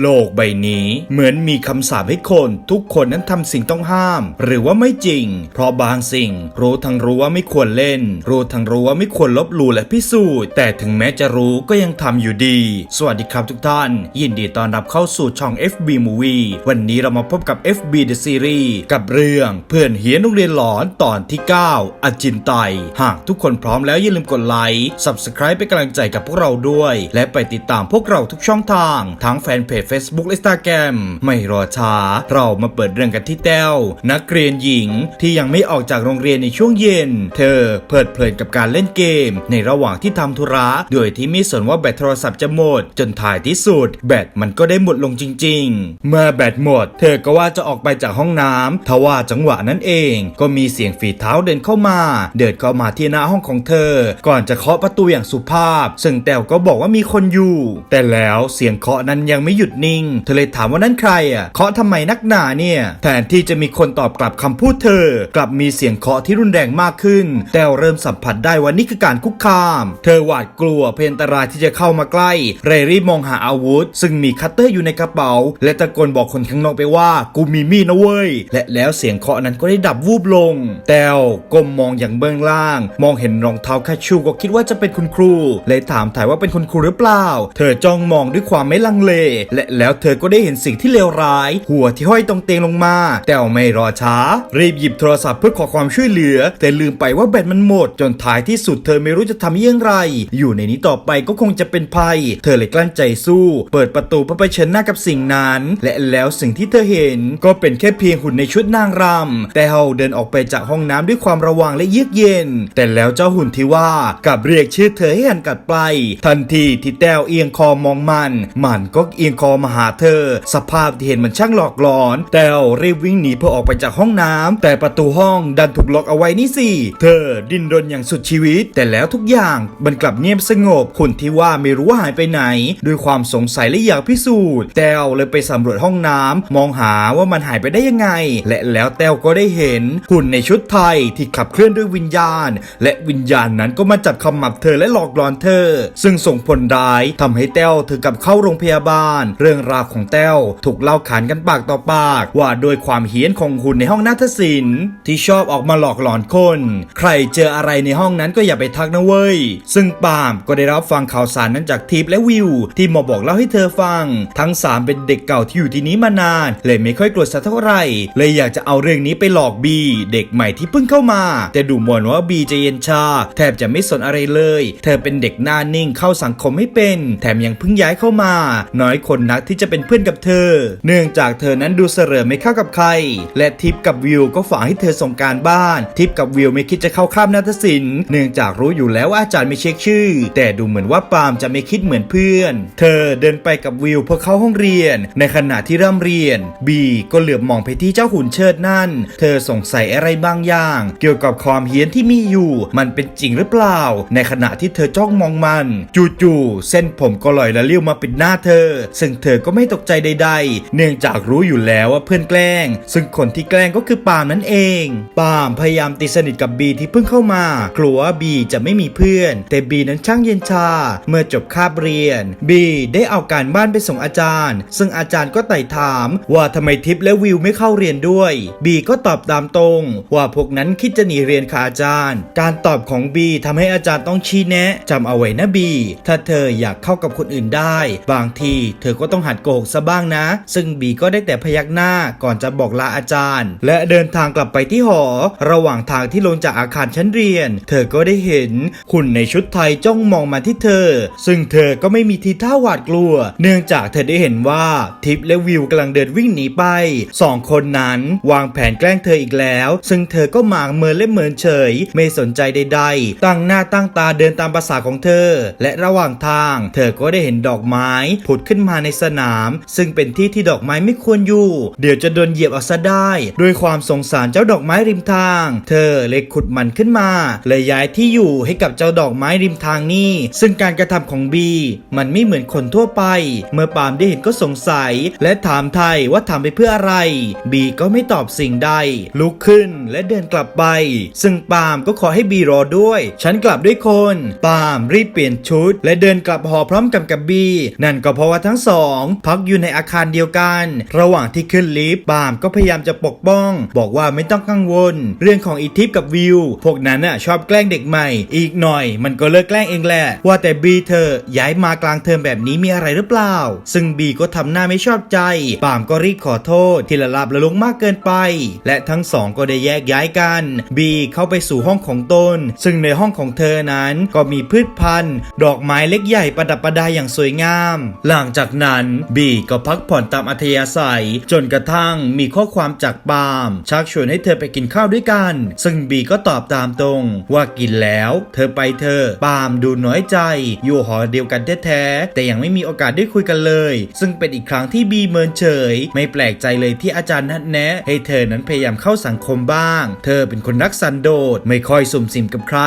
โลกใบนี้เหมือนมีคำสาปให้คนทุกคนนั้นทำสิ่งต้องห้าม หรือว่าไม่จริง เพราะบางสิ่ง รู้ทั้งรู้ว่าไม่ควรเล่น รู้ทั้งรู้ว่าไม่ควรลบหลู่และพิสูจน์ แต่ถึงแม้จะรู้ก็ยังทำอยู่ดี สวัสดีครับทุกท่าน ยินดีต้อนรับเข้าสู่ช่อง FB Movie วันนี้เรามาพบกับ FB The Series กับเรื่องเพื่อนเฮียนโรงเรียนหลอนตอนที่ 9อจินไตหากทุกคนพร้อมแล้วอย่าลืมกดไลค์ Subscribe เป็นกำลังใจกับพวกเราด้วย และไปติดตามพวกเราทุกช่องทางทั้งแฟนเพจ Facebook และ Instagram ไม่รอช้า เรามาเปิดเรื่องกันที่แต้วนักเรียนหญิงที่ยังไม่ออกจากโรงเรียนในช่วงเย็น เธอเพลิดเพลินกับการเล่นเกม ในระหว่างที่ทำธุระโดยที่ไม่สนว่าแบตโทรศัพท์จะหมด จนท้ายที่สุด แบตมันก็ได้หมดลงจริง ๆ เมื่อแบตหมด เธอก็ว่าจะออกไปจากห้องน้ำทว่าจังหวะนั้นเอง ก็มีเสียงฝีเท้าเดินเข้ามา เดินเข้ามาที่หน้าห้องของเธอ ก่อนจะเคาะประตูอย่างสุภาพ ซึ่งแต้วก็บอกว่ามีคนอยู่ แต่แล้วเสียงเคาะนั้นยังไม่หยุดนิ่ง เธอเลยถามว่านั่นใครอะเคาะทำไมนักหนาเนี่ยแทนที่จะมีคนตอบกลับคำพูดเธอ กลับมีเสียงเคาะที่รุนแรงมากขึ้น แต้วเริ่มสัมผัสได้ว่านี่คือการคุกคาม เธอหวาดกลัวเพนตรายที่จะเข้ามาใกล้ เรรีบมองหาอาวุธ ซึ่งมีคัตเตอร์อยู่ในกระเป๋า และตะโกนบอกคนข้างนอกไปว่า กูมีมีดนะเว้ย และแล้วเสียงเคาะนั้นก็ได้ดับวูบลง แต้วก้มมองอย่างเบื้องล่าง มองเห็นรองเท้าคาชูก็คิดว่าจะเป็นคุณครู เลยถามถ่ายว่าเป็นคุณครูหรือเปล่า เธอจ้องมองด้วยความไม่ลังเลและแล้วเธอก็ได้เห็นสิ่งที่เลวร้าย หัวที่ห้อยตรงเตียงลงมา แต้วไม่รอช้า รีบหยิบโทรศัพท์เพื่อขอความช่วยเหลือ แต่ลืมไปว่าแบตมันหมด จนท้ายที่สุดเธอไม่รู้จะทำย่างไรอยู่ในนี้ต่อไปก็คงจะเป็นภัย เธอเลยกลั้นใจสู้ เปิดประตูเพื่อไปเชิญหน้ากับสิ่งนั้น และแล้วสิ่งที่เธอเห็นก็เป็นแค่เพียงหุ่นในชุดนางรำแต่เฮาเดินออกไปจากห้องน้ำด้วยความระวังและเยือกเย็น แต่แล้วเจ้าหุ่นที่ว่ากลับเรียกชื่อเธอให้หันกลับไป ทันทีที่แต้วเอียงคอมองมัน มันก็เอียงคออมาหาเธอ สภาพที่เห็นมันช่างหลอกหลอน แต้วรีบวิ่งหนีเพื่อออกไปจากห้องน้ำแต่ประตูห้องดันถูกล็อกเอาไว้นี่สิ เธอดิ้นรนอย่างสุดชีวิต แต่แล้วทุกอย่างมันกลับเงียบสงบหุ่นที่ว่าไม่รู้ว่าหายไปไหน ด้วยความสงสัยและอยากพิสูจน์ แต้วเลยไปสำรวจห้องน้ำมองหาว่ามันหายไปได้ยังไง และแล้วแต้วก็ได้เห็นหุ่นในชุดไทยที่ขับเคลื่อนด้วยวิญญาณ และวิญญาณนั้นก็มาจับขมับเธอและหลอกหลอนเธอ ซึ่งส่งผลร้ายทำให้แต้วถึงกับเข้าโรงพยาบาลเรื่องราวของแต้วถูกเล่าขานกันปากต่อปาก ว่าโดยความเฮี้ยนของหุ่นในห้องนาฏศิลป์ที่ชอบออกมาหลอกหลอนคน ใครเจออะไรในห้องนั้นก็อย่าไปทักนะเว้ย ซึ่งปาล์มก็ได้รับฟังข่าวสารนั้นจากทิพและวิว ที่มาบอกเล่าให้เธอฟัง ทั้งสามเป็นเด็กเก่าที่อยู่ที่นี้มานาน เลยไม่ค่อยกลัวสักเท่าไหร่ เลยอยากจะเอาเรื่องนี้ไปหลอกบีเด็กใหม่ที่เพิ่งเข้ามา แต่ดูเหมือนว่าบีจะเย็นชา แทบจะไม่สนอะไรเลย เธอเป็นเด็กหน้านิ่งเข้าสังคมไม่เป็น แถมยังเพิ่งย้ายเข้ามา น้อยคนนักที่จะเป็นเพื่อนกับเธอ เนื่องจากเธอนั้นดูเสรอไม่เข้ากับใคร และทิพกับวิวก็ฝากให้เธอส่งการบ้าน ทิพกับวิวไม่คิดจะเข้าคาบนาฏศิลป์เนื่องจากรู้อยู่แล้วว่าอาจารย์ไม่เช็คชื่อ แต่ดูเหมือนว่าปาล์มจะไม่คิดเหมือนเพื่อน เธอเดินไปกับวิวเพื่อเข้าห้องเรียน ในขณะที่เริ่มเรียน บีก็เหลือบมองไปที่เจ้าหุ่นเชิดนั่น เธอสงสัยอะไรบางอย่าง เกี่ยวกับความเฮี้ยนที่มีอยู่ มันเป็นจริงหรือเปล่า ในขณะที่เธอจ้องมองมัน จู่ๆเส้นผมก็ลอยละเลี้ยวมาปิดหน้าเธอ ซึ่งเธอก็ไม่ตกใจใด ๆ เนื่องจากรู้อยู่แล้วว่าเพื่อนแกล้ง ซึ่งคนที่แกล้งก็คือปามนั่นเองปามพยายามตีสนิทกับบีที่เพิ่งเข้ามา กลัวว่าบีจะไม่มีเพื่อน แต่บีนั้นช่างเย็นชา เมื่อจบคาบเรียนบีได้เอาการบ้านไปส่งอาจารย์ ซึ่งอาจารย์ก็ไต่ถาม ว่าทำไมทิพย์และวิวไม่เข้าเรียนด้วยบีก็ตอบตามตรง ว่าพวกนั้นคิดจะหนีเรียนค่ะอาจารย์ การตอบของบีทำให้อาจารย์ต้องชี้แนะจำเอาไว้นะบีถ้าเธออยากเข้ากับคนอื่นได้ บางทีเธอก็ต้องหัดโกหกซะบ้างนะ ซึ่งบีก็ได้แต่พยักหน้าก่อนจะบอกลาอาจารย์ และเดินทางกลับไปที่หอ ระหว่างทางที่ลงจากอาคารชั้นเรียน เธอก็ได้เห็นหุ่นในชุดไทยจ้องมองมาที่เธอ ซึ่งเธอก็ไม่มีทีท่าหวาดกลัว เนื่องจากเธอได้เห็นว่าทิปและวิวกำลังเดินวิ่งหนีไปสองคนนั้นวางแผนแกล้งเธออีกแล้ว ซึ่งเธอก็หมางเมินและเมินเฉย ไม่สนใจใด ๆ ตั้งหน้าตั้งตาเดินตามภาษาของเธอ และระหว่างทาง เธอก็ได้เห็นดอกไม้ผุดขึ้นมาในสนาม ซึ่งเป็นที่ที่ดอกไม้ไม่ควรอยู่ เดี๋ยวจะโดนเหยียบเอาซะได้ด้วยความสงสารเจ้าดอกไม้ริมทาง เธอเลยขุดมันขึ้นมาและย้ายที่อยู่ให้กับเจ้าดอกไม้ริมทางนี่ซึ่งการกระทำของบีมันไม่เหมือนคนทั่วไป เมื่อปามได้เห็นก็สงสัย และถามไทยว่าทำไปเพื่ออะไร บีก็ไม่ตอบสิ่งใด ลุกขึ้นและเดินกลับไป ซึ่งปามก็ขอให้บีรอด้วย ฉันกลับด้วยคน ปามรีบเปลี่ยนชุด และเดินกลับหอพร้อมกันกับบีนั่นก็เพราะว่าทั้งสอง2 พักอยู่ในอาคารเดียวกัน ระหว่างที่ขึ้นลิฟต์บามก็พยายามจะปกป้อง บอกว่าไม่ต้องกังวล เรื่องของอีทิปกับวิว พวกนั้นน่ะชอบแกล้งเด็กใหม่ อีกหน่อย มันก็เลิกแกล้งเองแหละ ว่าแต่บีเธอย้ายมากลางเทอมแบบนี้มีอะไรหรือเปล่า ซึ่งบีก็ทำหน้าไม่ชอบใจ บามก็รีบขอโทษ ที่ละลาบละลุงมากเกินไป และทั้งสองก็ได้แยกย้ายกัน บีเข้าไปสู่ห้องของตน ซึ่งในห้องของเธอนั้นก็มีพืชพันธุ์ ดอกไม้เล็กใหญ่ประดับประดาอย่างสวยงาม หลังจากนั้นบีก็พักผ่อนตามอัธยาศัย จนกระทั่งมีข้อความจากปาล์มชักชวนให้เธอไปกินข้าวด้วยกัน ซึ่งบีก็ตอบตามตรง ว่ากินแล้ว เธอไปเธอปาล์มดูน้อยใจ อยู่หอเดียวกันแท้ๆแต่ยังไม่มีโอกาสได้คุยกันเลย ซึ่งเป็นอีกครั้งที่บีเมินเฉย ไม่แปลกใจเลยที่อาจารย์นัดแนะ ให้เธอนั้นพยายามเข้าสังคมบ้าง เธอเป็นคนรักสันโดษไม่ค่อยสุ่มสิมกับใคร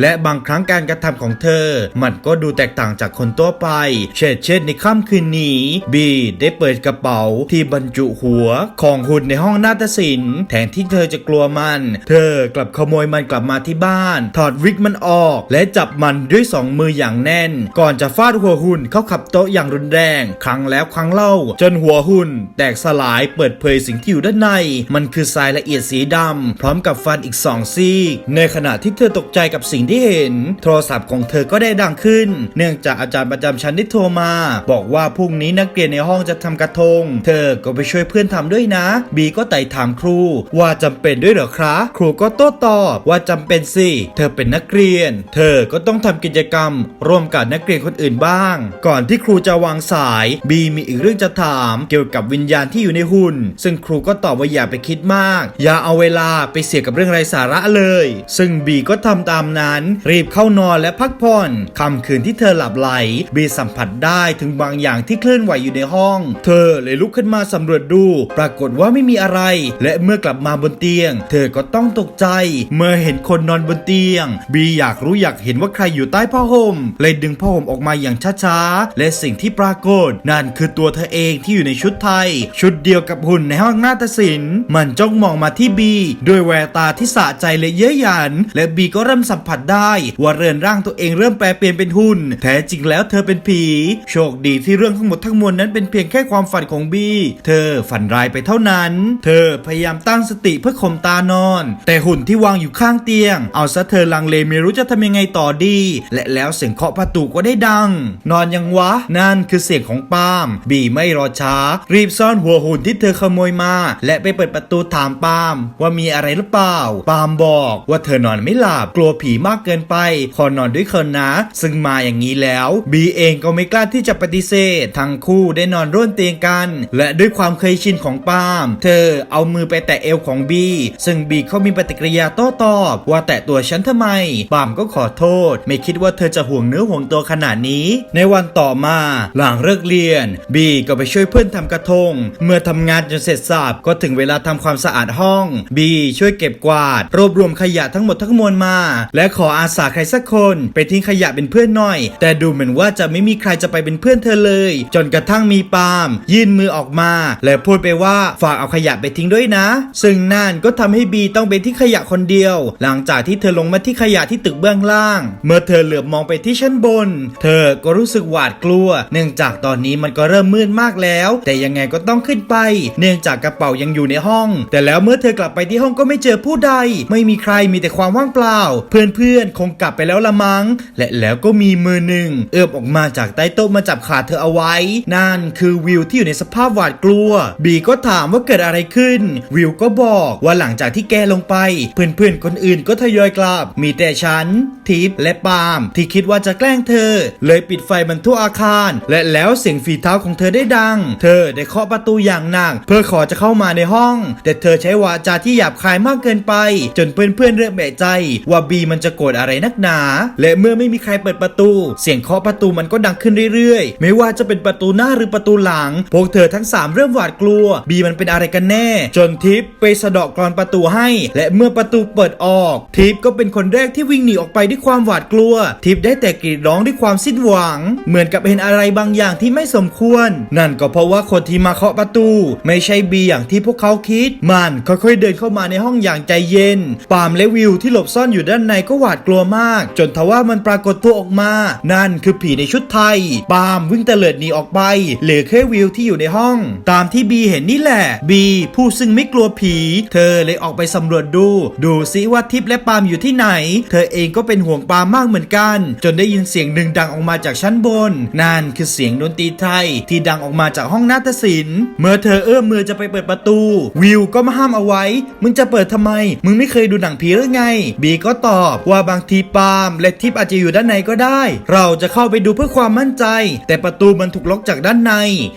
และบางครั้งการกระทำของเธอ มันก็ดูแตกต่างจากคนทั่วไป เช่นเช่นในค่ำคืนนี้บีได้เปิดกระเป๋าที่บรรจุหัวของหุ่นในห้องนาฏศิลป์แทนที่เธอจะกลัวมัน เธอกลับขโมยมันกลับมาที่บ้าน ถอดวิกมันออก และจับมันด้วยสองมืออย่างแน่น ก่อนจะฟาดหัวหุ่นเข้าขับโต๊ะอย่างรุนแรง ครั้งแล้วครั้งเล่า จนหัวหุ่น แตกสลายเปิดเผยสิ่งที่อยู่ด้านใน มันคือทรายละเอียดสีดำพร้อมกับฟันอีกสองซีกในขณะที่เธอตกใจกับสิ่งที่เห็น โทรศัพท์ของเธอก็ได้ดังขึ้น เนื่องจากอาจารย์ประจำชั้นได้โทรมา บอกว่าพรุ่งนี้นักเรียนในห้องจะทำกระทง เธอก็ไปช่วยเพื่อนทำด้วยนะ บีก็ไต่ถามครู ว่าจำเป็นด้วยเหรอครับครูก็โต้ตอบว่าจำเป็นสิ เธอเป็นนักเรียน เธอก็ต้องทำกิจกรรม ร่วมกับนักเรียนคนอื่นบ้าง ก่อนที่ครูจะวางสาย บีมีอีกเรื่องจะถาม เกี่ยวกับวิญญาณที่อยู่ในหุ่น ซึ่งครูก็ตอบว่าอย่าไปคิดมาก อย่าเอาเวลาไปเสียกับเรื่องไร้สาระเลย ซึ่งบีก็ทำตามนั้น รีบเข้านอนและพักผ่อนค่ำคืนที่เธอหลับไหล บีสัมผัสได้ถึงบางอย่างที่เคลื่อนไหวอยู่ในห้อง เธอเลยลุกขึ้นมาสำรวจดู ปรากฏว่าไม่มีอะไร และเมื่อกลับมาบนเตียง เธอก็ต้องตกใจ เมื่อเห็นคนนอนบนเตียง บีอยากรู้อยากเห็นว่าใครอยู่ใต้ผ้าห่มเลยดึงผ้าห่มออกมาอย่างช้าๆ และสิ่งที่ปรากฏ นั่นคือตัวเธอเองที่อยู่ในชุดไทย ชุดเดียวกับหุ่นในห้องนาฏศิลป์มันจ้องมองมาที่บีด้วยแววตาที่สะใจและเย้ยหยัน และบีก็เริ่มสัมผัสได้ ว่าเรือนร่างตัวเองเริ่มแปลเปลี่ยนเป็นหุ่นแท้จริงแล้วเธอเป็นผีโชคดีที่เรื่องทั้งหมดทั้งมวลนั้นเป็นเพียงแค่ความฝันของบี เธอฝันร้ายไปเท่านั้น เธอพยายามตั้งสติเพื่อข่มตานอน แต่หุ่นที่วางอยู่ข้างเตียง เอาซะเธอลังเลไม่รู้จะทำยังไงต่อดี และแล้วเสียงเคาะประตูก็ได้ดัง นอนยังวะ นั่นคือเสียงของปาล์มบีไม่รอช้า รีบซ่อนหัวหุ่นที่เธอขโมยมา และไปเปิดประตูถามปาล์มว่ามีอะไรหรือเปล่า ปาล์มบอกว่าเธอนอนไม่หลับกลัวผีมากเกินไปขอนอนด้วยคนนะ ซึ่งมาอย่างนี้แล้วบีเองก็ไม่กล้าที่จะปฏิเสธทั้งคู่ได้นอนร่วมเตียงกัน และด้วยความเคยชินของปาล์มเธอเอามือไปแตะเอวของบีซึ่งบีเขามีปฏิกิริยาโต้ตอบว่าแตะตัวฉันทำไม ปาล์มก็ขอโทษ ไม่คิดว่าเธอจะห่วงเนื้อห่วงตัวขนาดนี้ ในวันต่อมาหลังเลิกเรียน บีก็ไปช่วยเพื่อนทำกระทง เมื่อทำงานจนเสร็จสับก็ถึงเวลาทำความสะอาดห้อง บีช่วยเก็บกวาด รวบรวมขยะทั้งหมดทั้งมวลมา และขออาสาใครสักคน ไปทิ้งขยะเป็นเพื่อนหน่อย แต่ดูเหมือนว่าจะไม่มีใครจะไปเป็นเพื่อนเธอเลยจนกระทั่งมีปาล์มยื่นมือออกมา และพูดไปว่าฝากเอาขยะไปทิ้งด้วยนะ ซึ่งนั่นก็ทำให้บีต้องไปที่ขยะคนเดียว หลังจากที่เธอลงมาที่ขยะที่ตึกเบื้องล่าง เมื่อเธอเหลือบมองไปที่ชั้นบน เธอก็รู้สึกหวาดกลัว เนื่องจากตอนนี้มันก็เริ่มมืดมากแล้ว แต่ยังไงก็ต้องขึ้นไป เนื่องจากกระเป๋ายังอยู่ในห้อง แต่แล้วเมื่อเธอกลับไปที่ห้องก็ไม่เจอผู้ใด ไม่มีใครมีแต่ความว่างเปล่า เพื่อนๆคงกลับไปแล้วละมัง้งและแล้วก็มีมือหนึ่งเอื้อมออกมาจากใต้โต๊ะมาจับขาเธอเอาไว้นั่นคือวิวที่อยู่ในสภาพหวาดกลัว บีก็ถามว่าเกิดอะไรขึ้น วิวก็บอกว่าหลังจากที่แกลงไป เพื่อนๆคนอื่นก็ทยอยกลับ มีแต่ฉัน ทิปและปาล์มที่คิดว่าจะแกล้งเธอ เลยปิดไฟบรรทุกอาคาร และแล้วเสียงฝีเท้าของเธอได้ดัง เธอได้เคาะประตูอย่างหนัก เพื่อขอจะเข้ามาในห้อง แต่เธอใช้วาจาที่หยาบคายมากเกินไป จนเพื่อนๆเริ่มแบะใจ ว่าบีมันจะโกรธอะไรนักหนา และเมื่อไม่มีใครเปิดประตู เสียงเคาะประตูมันก็ดังขึ้นเรื่อยๆ ไม่ว่าจะเป็นประตูหน้าหรือประตูหลัง พวกเธอทั้งสามเริ่มหวาดกลัว บีมันเป็นอะไรกันแน่ จนทิปไปสะเดาะกรอนประตูให้ และเมื่อประตูเปิดออก ทิปก็เป็นคนแรกที่วิ่งหนีออกไปด้วยความหวาดกลัว ทิปได้แต่กรีดร้องด้วยความสิ้นหวัง เหมือนกับเห็นอะไรบางอย่างที่ไม่สมควร นั่นก็เพราะว่าคนที่มาเคาะประตู ไม่ใช่บีอย่างที่พวกเขาคิด มันค่อยๆเดินเข้ามาในห้องอย่างใจเย็น ปามและวิวที่หลบซ่อนอยู่ด้านในก็หวาดกลัวมาก จนทว่ามันปรากฏตัวออกมา นั่นคือผีในชุดไทย ปามวิ่งเตลิดหนีออกไป เหลือแค่วิวที่อยู่ในห้อง ตามที่บีเห็นนี่แหละบีผู้ซึ่งไม่กลัวผี เธอเลยออกไปสำรวจดู ดูซิว่าทิพและปาล์มอยู่ที่ไหน เธอเองก็เป็นห่วงปาล์มมากเหมือนกัน จนได้ยินเสียงหนึ่งดังออกมาจากชั้นบน นั่นคือเสียงดนตรีไทย ที่ดังออกมาจากห้องนาฏศิลป์เมื่อเธอเอื้อมมือจะไปเปิดประตู วิวก็มาห้ามเอาไว้ มึงจะเปิดทำไม มึงไม่เคยดูหนังผีหรือไง บีก็ตอบว่าบางทีปาล์มและทิพอาจจะอยู่ด้านในก็ได้ เราจะเข้าไปดูเพื่อความมั่นใจ แต่ประตูมันถูกล็อกจากด้านใน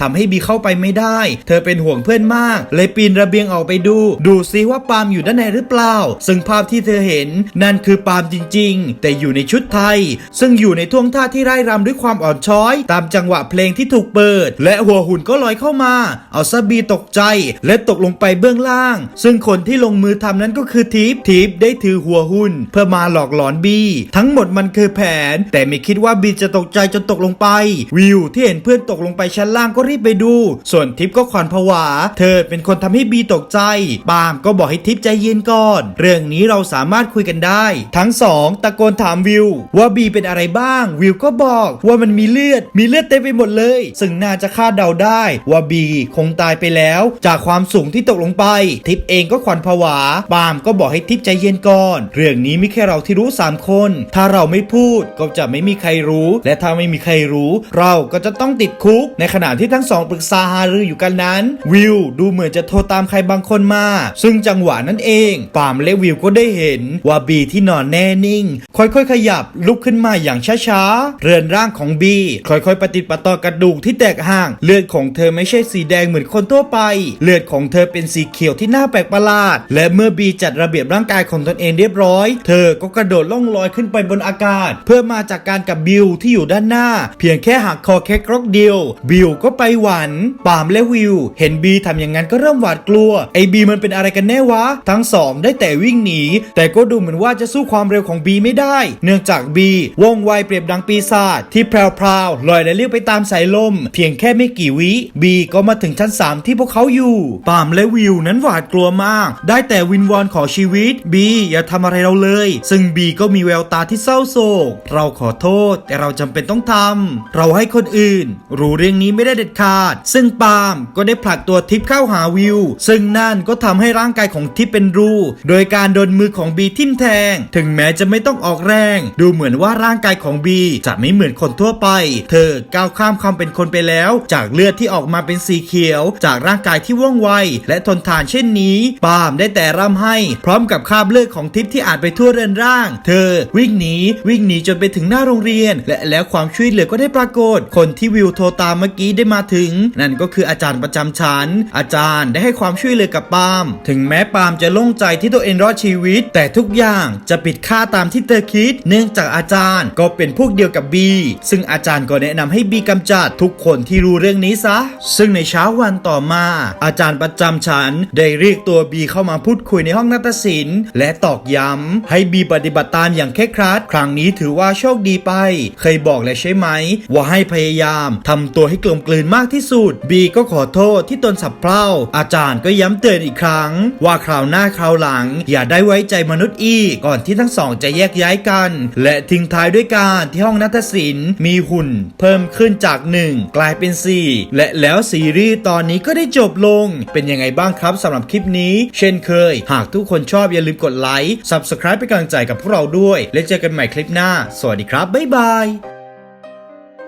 ทำให้บีเข้าไปไม่ได้ เธอเป็นห่วงเพื่อนมาก เลยปีนระเบียงออกไปดู ดูซิว่าปาล์มอยู่ด้านในหรือเปล่า ซึ่งภาพที่เธอเห็นนั่นคือปาล์มจริง ๆ แต่อยู่ในชุดไทย ซึ่งอยู่ในท่วงท่าที่ไร่รำด้วยความอ่อนช้อย ตามจังหวะเพลงที่ถูกเปิด และหัวหุ่นก็ลอยเข้ามา เอาซะบีตกใจ และตกลงไปเบื้องล่าง ซึ่งคนที่ลงมือทำนั้นก็คือทิปทิปได้ถือหัวหุ่น เพื่อมาหลอกหลอนบีทั้งหมดมันคือแผน แต่ไม่คิดว่าบีจะตกใจจนตกลงไป วิวที่เห็นเพื่อนตกลงไปชั้นล่างก็รีบไปดู ส่วนทิปก็ขวัญผวา เธอเป็นคนทำให้บีตกใจ ปามก็บอกให้ทิปใจเย็นก่อน เรื่องนี้เราสามารถคุยกันได้ ทั้งสองตะโกนถามวิว ว่าบีเป็นอะไรบ้าง วิวก็บอกว่ามันมีเลือด มีเลือดเต็มไปหมดเลย ซึ่งน่าจะคาดเดาได้ว่าบีคงตายไปแล้ว จากความสูงที่ตกลงไป ทิปเองก็ขวัญผวา ปามก็บอกให้ทิปใจเย็นก่อน เรื่องนี้ไม่แค่เราที่รู้สามคน ถ้าเราไม่พูดก็จะไม่มีใครรู้ และถ้าไม่มีใครรู้ เราก็จะต้องติดคุก ในขณะที่ทั้งสองปรึกษาหารืออยู่กันนั้น วิวดูเหมือนจะโทรตามใครบางคนมา ซึ่งจังหวะนั้นเองปามและวิวก็ได้เห็นว่าบีที่นอนแน่นิ่ง ค่อยๆ ขยับลุกขึ้นมาอย่างช้าๆ เรือนร่างของบีค่อยๆปฏิดประต่อกระดูกที่แตกห่าง เลือดของเธอไม่ใช่สีแดงเหมือนคนทั่วไป เลือดของเธอเป็นสีเขียวที่น่าแปลกประหลาด และเมื่อบีจัดระเบียบร่างกายของตนเองเรียบร้อย เธอก็กระโดดล่องลอยขึ้นไปบนอากาศ เพื่อมาจากการกับบิวที่อยู่ด้านหน้า เพียงแค่หักคอแค่กรอกเดียว บิวก็ไปหวันปามและวิว เห็นบีทำอย่างนั้นก็เริ่มหวาดกลัว ไอบีมันเป็นอะไรกันแน่วะ ทั้งสองได้แต่วิ่งหนี แต่ก็ดูเหมือนว่าจะสู้ความเร็วของบีไม่ได้ เนื่องจากบีว่องไวเปรียบดังปีศาจที่แพรวๆลอยและเลี้ยวไปตามสายลม เพียงแค่ไม่กี่วิบีก็มาถึงชั้น 3 ที่พวกเขาอยู่ปามและวิวนั้นหวาดกลัวมาก ได้แต่วินวอนขอชีวิตบีอย่าทำอะไรเราเลย ซึ่งบีก็มีแววตาที่เศร้าโศก เราขอโทษแต่เราจำเป็นต้องทำเราให้คนอื่นรู้เรื่องนี้ไม่ได้เด็ดขาด ซึ่งปาล์มก็ได้ผลักตัวทิปเข้าหาวิว ซึ่งนั่นก็ทำให้ร่างกายของทิปเป็นรู โดยการโดนมือของบีทิ่มแทง ถึงแม้จะไม่ต้องออกแรง ดูเหมือนว่าร่างกายของบีจะไม่เหมือนคนทั่วไป เธอก้าวข้ามความเป็นคนไปแล้ว จากเลือดที่ออกมาเป็นสีเขียว จากร่างกายที่ว่องไว และทนทานเช่นนี้ ปาล์มได้แต่ร่ำให้ พร้อมกับคาบเลือดของทิปที่อาจไปทั่วเรือนร่าง เธอวิ่งหนีวิ่งหนีจนไปถึงหน้าโรงเรียน และแล้วความช่วยเหลือก็ได้ปรากฏ คนที่วิวโทรตามเมื่อกี้ได้มาถึง นั่นก็คืออาจารย์ประจำชั้น อาจารย์ได้ให้ความช่วยเหลือกับปาล์มถึงแม้ปาล์มจะโล่งใจที่ตัวเองรอดชีวิต แต่ทุกอย่างจะปิดค่าตามที่เธอคิด เนื่องจากอาจารย์ก็เป็นพวกเดียวกับบีซึ่งอาจารย์ก็แนะนำให้บีกำจัดทุกคนที่รู้เรื่องนี้ซะ ซึ่งในเช้าวันต่อมา อาจารย์ประจำชั้นได้เรียกตัวบีเข้ามาพูดคุยในห้องนาฏศิลป์และตอกย้ำให้บีปฏิบัติตามอย่างเคร่งครัด ครั้งนี้ถือว่าโชคดีไป เคยบอกแล้วใช่ไหม ว่าให้พยายามทำตัวให้กลมกลืนมากที่สุด บีก็ขอโทษที่ตนสับเพร่า อาจารย์ก็ย้ำเตือนอีกครั้ง ว่าคราวหน้าคราวหลัง อย่าได้ไว้ใจมนุษย์อีก ก่อนที่ทั้งสองจะแยกย้ายกัน และทิ้งท้ายด้วยการที่ห้องนาฏศิลป์มีหุ่น เพิ่มขึ้นจาก 1 กลายเป็น 4 และแล้วซีรีส์ตอนนี้ก็ได้จบลง เป็นยังไงบ้างครับสำหรับคลิปนี้ เช่นเคย หากทุกคนชอบอย่าลืมกดไลค์ Subscribe เป็นกำลังใจกับพวกเราด้วย และเจอกันใหม่คลิปหน้า สวัสดีครับ บ๊ายบาย